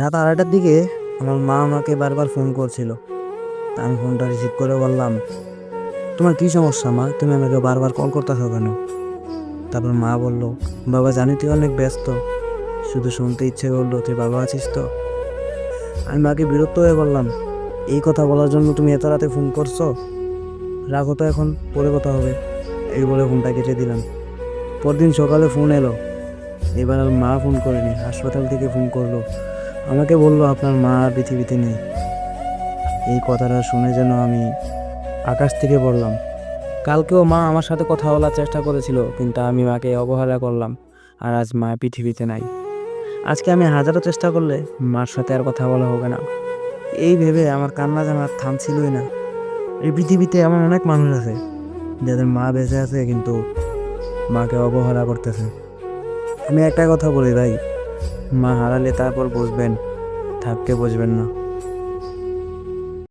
রাত আড়াইটার দিকে আমার মা আমাকে বারবার ফোন করছিল। আমি ফোনটা রিসিভ করে বললাম, তোমার কী সমস্যা মা? তুমি আমাকে বারবার কল করতেছো কেন? তারপর মা বলল, বাবা, জানি তুই অনেক ব্যস্ত। শুধু শুনতে ইচ্ছে করল, তুই বাবা আছিস তো? আমি মাকে বিরক্ত হয়ে বললাম, এই কথা বলার জন্য তুমি এত রাতে ফোন করছ? রাখো তো এখন, পরে কথা হবে। এই বলে ফোনটা কেটে দিলাম। পরদিন সকালে ফোন এলো। এবার আর মা ফোন করেনি, হাসপাতাল থেকে ফোন করল। আমাকে বলল আপনার মা আর পৃথিবীতে নেই। এই কথাটা শুনে যেন আমি আকাশ থেকে পড়লাম। কালকেও মা আমার সাথে কথা বলার চেষ্টা করেছিল, কিন্তু আমি মাকে অবহেলা করলাম, আর আজ মা পৃথিবীতে নাই। আজকে আমি হাজারো চেষ্টা করলে মার সাথে আর কথা বলা হবে না। এই ভেবে আমার কান্না যেন আর থামছিলই না। এই পৃথিবীতে এমন অনেক মানুষ আছে, যাদের মা বেঁচে আছে কিন্তু মাকে অবহেলা করতেছে। আমি একটা কথা বলি ভাই মা হারালে তারপর বুঝবেন থাকতে বুঝবেন না।